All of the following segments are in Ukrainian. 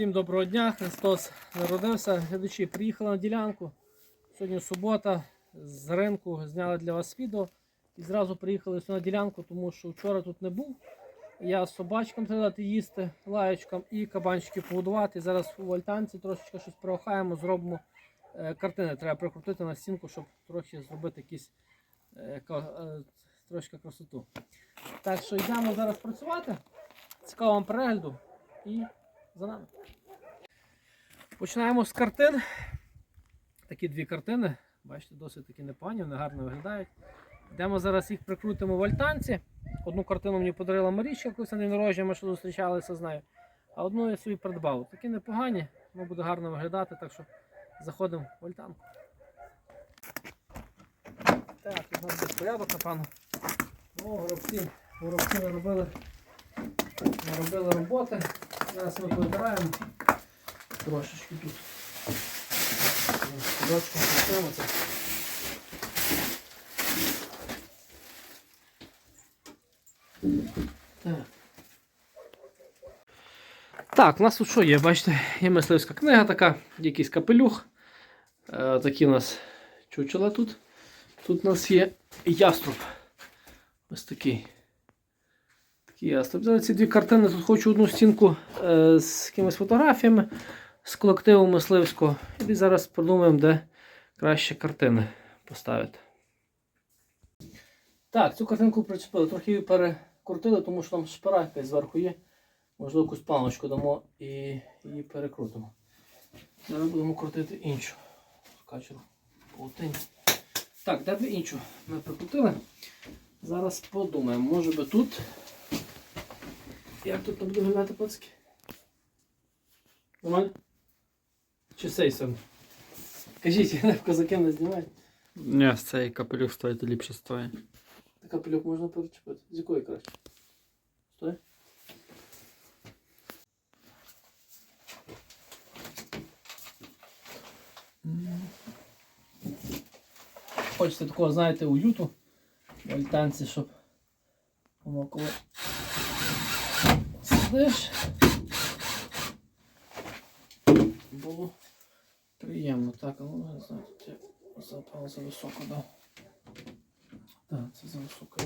Всім доброго дня, Христос народився. Глядачі приїхали на ділянку. Сьогодні субота, з ринку зняли для вас відео і зразу приїхали сюди на ділянку, тому що вчора тут не був. Я з собачкам треба дати їсти, лаєчкам і кабанчики погодувати. Зараз у альтанці трошечки щось проохаємо, зробимо е, картини. Треба прикрутити на стінку, щоб трохи зробити якісь е, е, трошки красоту. Так що йдемо зараз працювати. Цікавого вам перегляду і за нами. Починаємо з картин. Такі дві картини. Бачите, досить такі непогані, вони гарно виглядають. Йдемо зараз їх прикрутимо в альтанці. Одну картину мені подарила Марічка, якусь на день ми що зустрічалися з нею. А одну я собі придбав. Такі непогані, воно буде гарно виглядати, так що заходимо в альтанку. Так, тут у нас десь порядок, напевно. О, горобці. Горобці наробили, наробили роботи. Зараз ми повибираємо трошечки тут. Поставимо це. Так. Так, у нас тут що є? Бачите, є мисливська книга така, якийсь капелюх. Е, такі у нас чучела тут. Тут у нас є яструб. Ось такий. Яструб. Зараз ці дві картини. Тут хочу одну стінку е, з якимись фотографіями з колективу мисливського. І зараз подумаємо, де краще картини поставити. Так, цю картинку причепили, трохи її перекрутили, тому що там шпара якась зверху є. Можливо, якусь планочку дамо і її перекрутимо. Зараз будемо крутити іншу. Качеру паутині. Так, де іншу ми прикрутили. Зараз подумаємо, може би тут. Як тут буде виглядати пацки? Нормально? Чи сейсом? Кажіть, козаки не знімають. Ні, з цей капелюх стоїть ліпше стоїть. Пильок можна перечепити. З якої краще? Стой. Хочете такого, знаєте, уюту в альтанці, щоб воно коли сидиш. Було приємно. Так, ну не знаю, я запал за високо дав. Так, це за високо.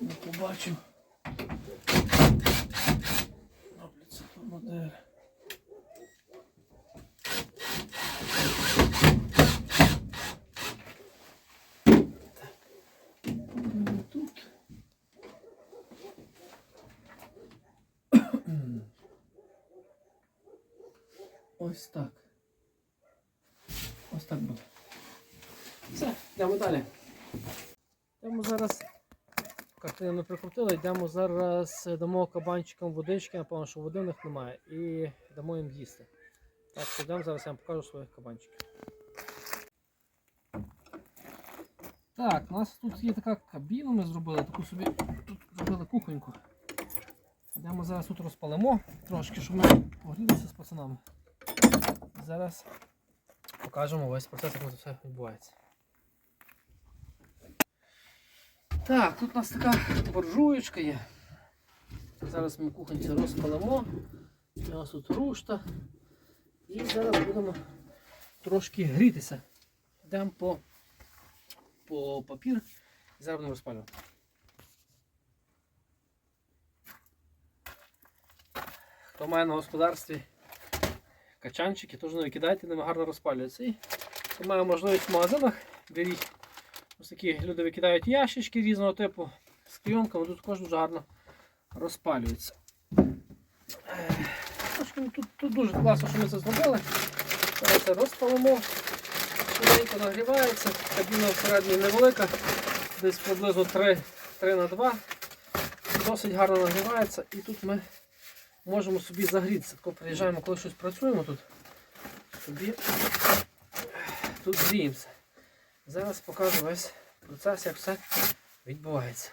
Не побачив. Роблять це по модель. Ну, Тут. Ось так. Ось так буде. Все, йдемо далі. Йдемо зараз. Картину не прикрутили, йдемо зараз е, дамо кабанчикам водички, напевно, що води в них немає, і дамо їм їсти. Так, що зараз я вам покажу своїх кабанчиків. Так, у нас тут є така кабіна, ми зробили, таку собі тут зробили кухоньку. Йдемо зараз тут розпалимо трошки, щоб ми погрілися з пацанами. Зараз покажемо весь процес, як це все відбувається. Так, тут у нас така буржуєчка є. Зараз ми кухонці розпалимо. У нас тут рушта. І зараз будемо трошки грітися. Йдемо по, по папір і зараз будемо розпалювати. Хто має на господарстві качанчики, теж не викидайте, ними гарно розпалюються. І має можливість в магазинах, беріть. Ось такі люди викидають ящички різного типу з клейонками, тут також дуже гарно розпалюється. Тут, тут дуже класно, що ми це зробили. Зараз це розпалимо. Швиденько нагрівається, кабіна всередині невелика, десь приблизно 3, 3 на 2 Досить гарно нагрівається і тут ми можемо собі загрітися. Тако приїжджаємо, коли щось працюємо тут, собі тут гріємося. Зараз покажу весь процес, як все відбувається.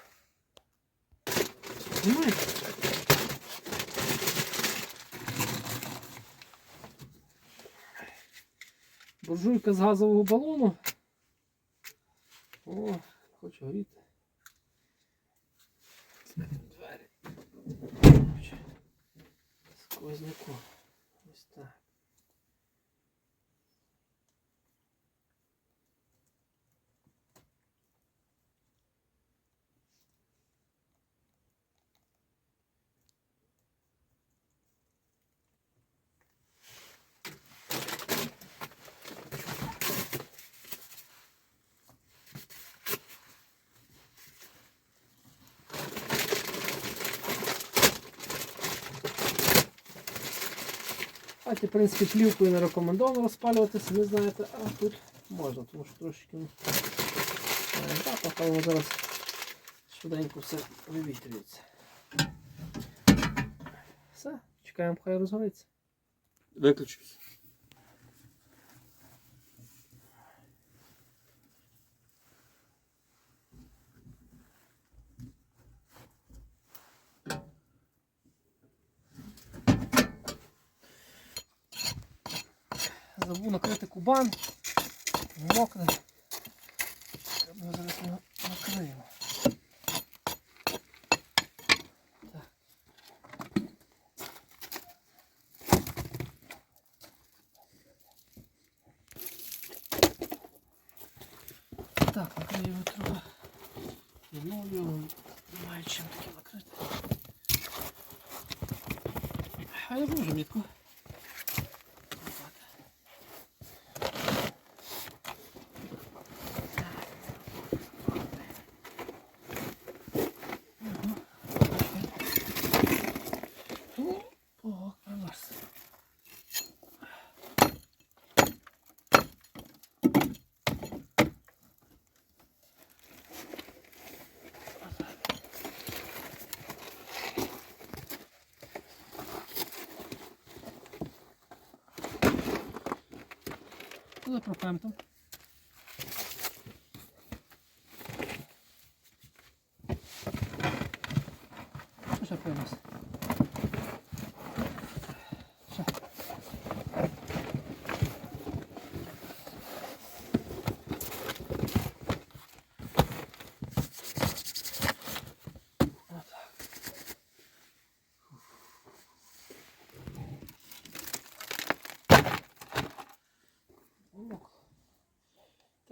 Буржуйка з газового балону. О, хочу горіти. Сквозняку. Ось так. А в принципі, плівкою не рекомендовано розпалюватися, ви знаєте, а тут можна, тому що е, запах, але зараз швиденько все вивітрюється. Все, чекаємо, хай розгориться. Виключився. Забув накрити кубан. Мокне. Ми зараз його накриємо. Так. Так, накриємо трохи. Відновлюємо. Немає чим таке накрити. А я можу мітку. Куди пропаємо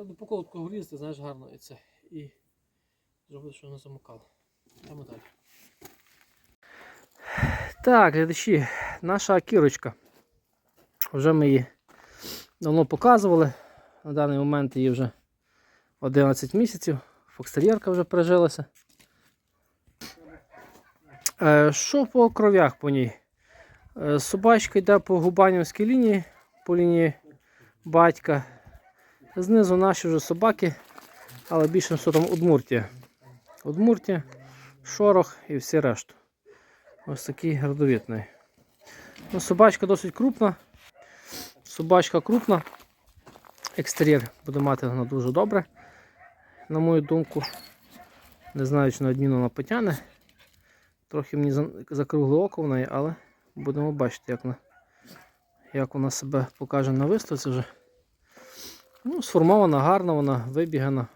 Та до поколотку влізти, знаєш, гарно і це. І зробити, що не замокало. Йдемо далі. Так, глядачі, наша кірочка. Вже ми її давно показували. На даний момент її вже 11 місяців. Фокстер'єрка вже прижилася. Е, Що по кров'ях по ній? Е, Собачка йде по губанівській лінії, по лінії батька. Знизу наші вже собаки, але більше що там Удмуртія. Удмуртія, Шорох і всі решту. Ось такий гордовітний. Ну, собачка досить крупна. Собачка крупна. Екстер'єр буде мати вона дуже добре. На мою думку. Не знаю, чи на одміну вона потягне. Трохи мені закругле око в неї, але будемо бачити, як вона, як вона себе покаже на виставці вже. Ну, сформована, гарна, вона вибігана.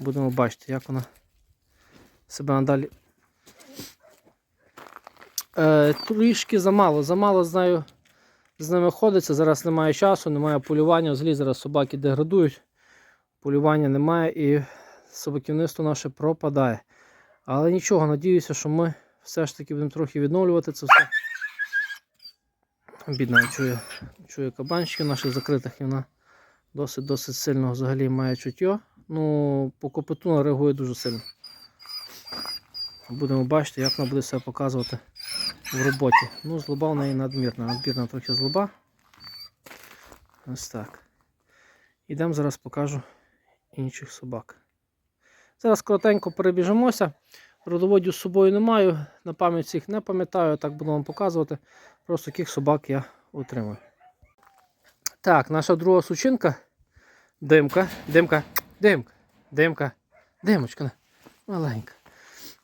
Будемо бачити, як вона себе надалі Е, трішки замало. Замало знаю, з ними ходиться. Зараз немає часу, немає полювання. Взагалі зараз собаки деградують. Полювання немає і собаківництво наше пропадає. Але нічого, надіюся, що ми все ж таки будемо трохи відновлювати це все. Бідна, чує, чує кабанчиків наших закритих і вона досить-досить сильно взагалі має чуття. Ну, по копиту реагує дуже сильно. Будемо бачити, як вона буде себе показувати в роботі. Ну, злоба в неї надмірна. Надмірна трохи злоба. Ось так. Ідемо зараз покажу інших собак. Зараз коротенько перебіжимося. Родоводів з собою не маю, на пам'ять всіх не пам'ятаю, так буду вам показувати. Просто яких собак я отримую. Так, наша друга сучинка. Димка, димка, димка, димка, димочка. Маленька.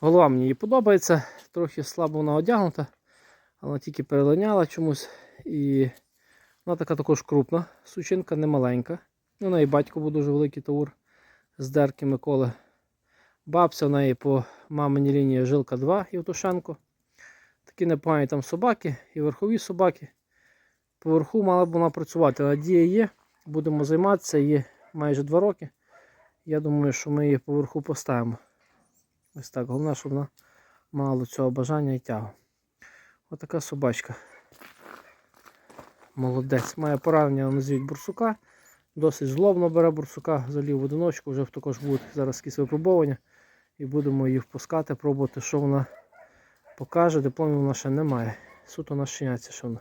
Голова мені їй подобається, трохи слабо вона одягнута, але тільки перелиняла чомусь. І вона така також крупна, сучинка не маленька. У неї батько був дуже великий таур з Дерки Миколи. Бабця в неї по маминій лінії Жилка 2 Євтушенко. Такі непогані там собаки і верхові собаки. Поверху мала б вона працювати. Надія є, будемо займатися, є майже 2 роки. Я думаю, що ми її поверху поставимо. Ось так. Головне, щоб вона мала цього бажання і тягу. Отака собачка. Молодець. Має поранення на бурсука. Досить злобно бере бурсука, залів в одиночку, вже також будуть зараз якісь випробування. І будемо її впускати, пробувати, що вона покаже. Дипломів вона ще немає. Суто на щеняці, що вона.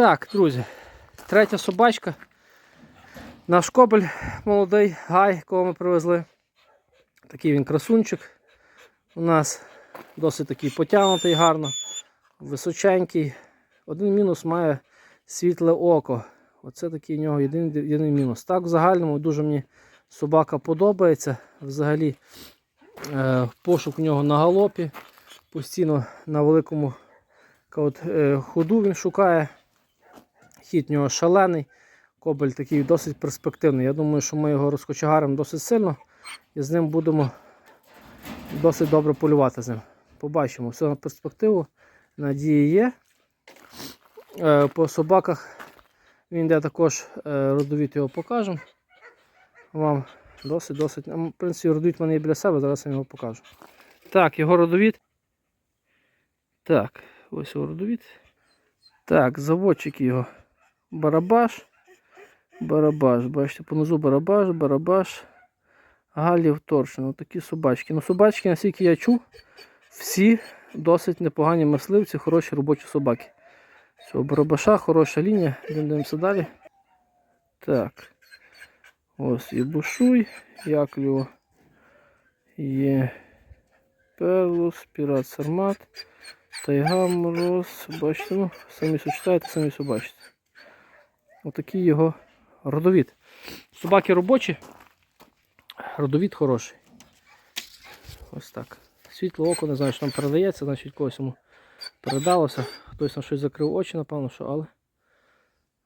Так, друзі, третя собачка. Наш кобель молодий гай, кого ми привезли. Такий він красунчик. У нас досить такий потягнутий гарно, височенький. Один мінус має світле око. Оце такий у нього єдиний, єдиний мінус. Так, в загальному дуже мені собака подобається. Взагалі е, пошук у нього на галопі. Постійно на великому е, ходу він шукає. Хід нього шалений. Кобель такий досить перспективний. Я думаю, що ми його розкочегаримо досить сильно і з ним будемо досить добре полювати з ним. Побачимо все на перспективу. Надії є. Е, По собаках він йде також е, родовід його покажемо. Вам досить-досить. В принципі, родовід мене є біля себе, зараз я його покажу. Так, його родовід. Так, ось його родовід. Так, заводчик його. Барабаш. Барабаш. Бачите, понизу барабаш, барабаш. Галів торшин. Такі собачки. Ну, собачки, наскільки я чув, всі досить непогані мисливці, хороші робочі собаки. Цього барабаша, хороша лінія. Дивимося далі. Так. Ось і бушуй, Якліо. Є Перлус, Пірат Сармат. Тайга, мороз, бачите, ну, самі сочетаєте, самі все бачите. Отакий його родовід. Собаки робочі, родовід хороший. Ось так. Світло око, не знаю, що там передається, значить когось йому передалося. Хтось на щось закрив очі, напевно, що, але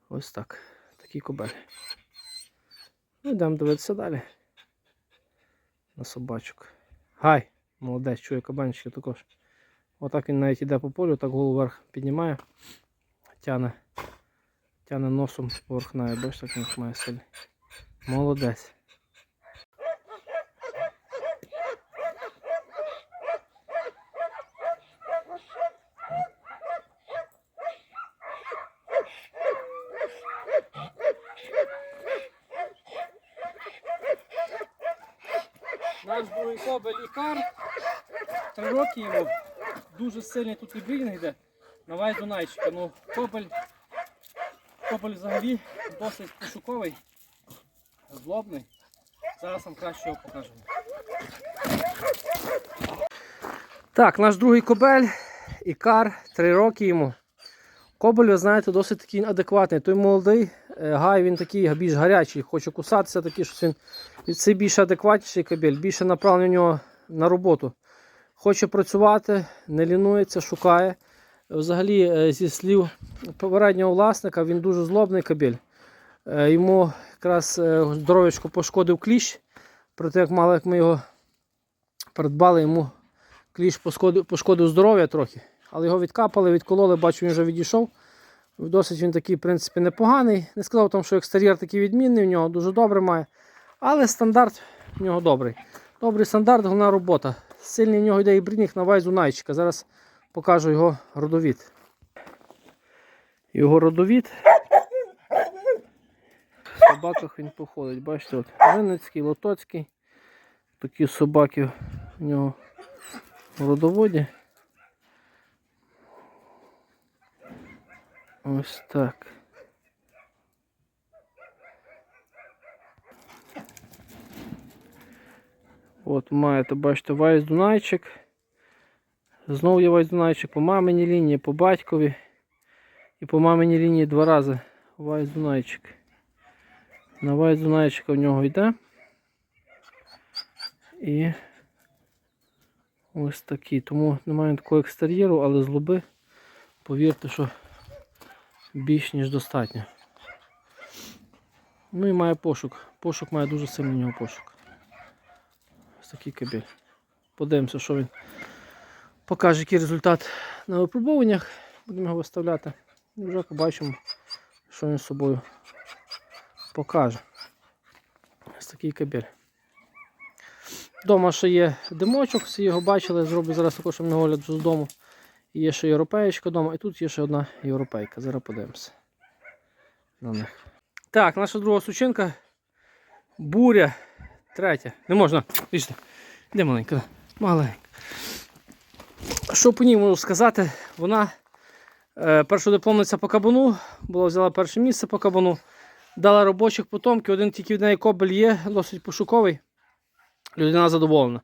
ось так. Такий кобель. Ну, йдемо дивитися далі. На собачок. Гай, молодець, чує кабанчики також. Отак він навіть іде по полю, так голову вверх піднімає, тяне, тяне носом поверхнає, бачиш, так він має сильний. Молодець. Наш другий кобель Ікар. Три роки йому. Дуже сильний тут і йде. На весь Дунайчика. Ну, кобель, кобель взагалі досить пошуковий, злобний. Зараз вам краще його покажемо. Так, наш другий кобель, Ікар, три роки йому. Кобель, ви знаєте, досить такий адекватний. Той молодий е, гай, він такий більш гарячий, хоче кусатися, такий, що він це більш адекватніший кобель, більше направлений у нього на роботу. Хоче працювати, не лінується, шукає. Взагалі, е, зі слів попереднього власника, він дуже злобний кабель. Е, Йому якраз е, здоров'ячко пошкодив кліщ. Проте, як мало як ми його придбали, йому кліщ пошкодив, пошкодив здоров'я трохи. Але його відкапали, відкололи, бачу, він вже відійшов. Досить він такий, в принципі, непоганий. Не сказав там, що екстер'єр такий відмінний, в нього дуже добре має. Але стандарт в нього добрий. Добрий стандарт, головна робота. Сильний в нього йде і брідник на вайзу найчика. Зараз покажу його родовід. Його родовід. В собаках він походить. Бачите, от Винницький, Лотоцький. Такі собаки в нього в родоводі. Ось так. От маєте, бачите, Вайс Дунайчик. Знову є Вайс Дунайчик по маминій лінії, по батькові. І по маминій лінії два рази Вайс Дунайчик. На Вайс Дунайчика в нього йде. І ось такий. Тому немає такого екстер'єру, але з лоби, повірте, що більш ніж достатньо. Ну і має пошук. Пошук має дуже сильний у нього пошук. Ось такий кабель. Подивимося, що він покаже, який результат на випробуваннях. Будемо його виставляти. І вже побачимо, що він з собою покаже. Ось такий кабель. Дома ще є димочок, всі його бачили, зроблю зараз також огляд з дому. І Є ще європеєчка вдома, і тут є ще одна європейка. Зараз подивимося на них. Так, наша друга сучинка. Буря. Третя. Не можна. Де маленька? Маленька. Що по ній можу сказати? Вона е, першодипломниця по кабану, була взяла перше місце по кабану, дала робочих потомків, один тільки в неї кобель є, досить пошуковий. Людина задоволена.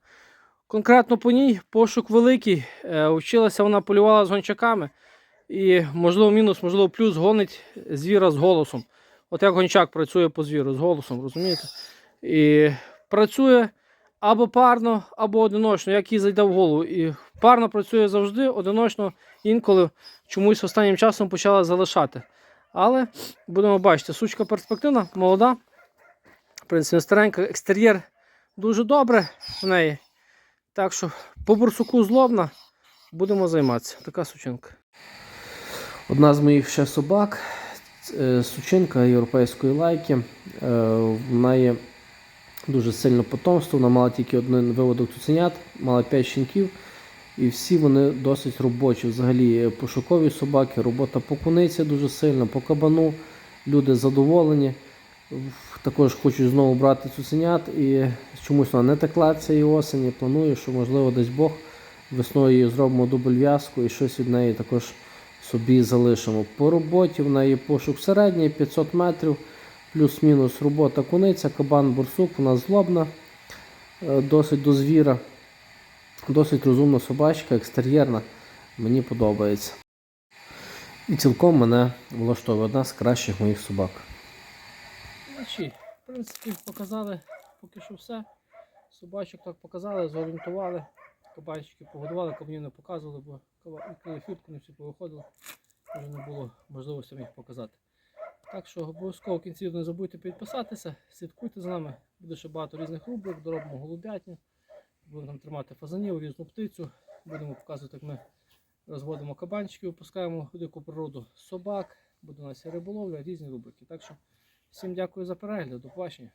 Конкретно по ній пошук великий. Е, Вчилася вона полювала з гончаками. І, можливо, мінус, можливо, плюс гонить звіра з голосом. От як гончак працює по звіру з голосом, розумієте? І працює або парно, або одиночно, як їй зайде в голову. І парно працює завжди, одиночно інколи чомусь останнім часом почала залишати. Але будемо бачити, сучка перспективна, молода. В принципі, старенька, екстер'єр дуже добре в неї. Так що по бурсуку зловна будемо займатися. Така сучинка. Одна з моїх ще собак. е, Сучинка європейської лайки. Е, Вона є дуже сильно потомство. Вона мала тільки один виводок цуценят, мала 5 щенків. І всі вони досить робочі. Взагалі е, пошукові собаки, робота по куниці дуже сильно, по кабану. Люди задоволені. Також хочу знову брати цуценят і чомусь вона не текла цієї осені. Планую, що можливо десь Бог весною зробимо дубль в'язку і щось від неї також собі залишимо. По роботі в неї пошук середній 500 метрів, плюс-мінус робота куниця, кабан, бурсук, вона злобна, е, досить до звіра, досить розумна собачка, екстер'єрна. Мені подобається. І цілком мене влаштовує одна з кращих моїх собак. Значить, в принципі, показали поки що все. Собачок так показали, зорієнтували. Кабанчики погодували, кабанів не показували, бо відкрили фіртку, не всі повиходили. Вже не було можливості їх показати. Так що обов'язково в кінці не забудьте підписатися, слідкуйте за нами. Буде ще багато різних рубрик, доробимо голубятню. Будемо тримати фазанів, різну птицю. Будемо показувати, як ми розводимо кабанчики, випускаємо в дику природу собак. Буде у нас риболовля, різні рубрики. Так що всім дякую за перегляд, до побачення.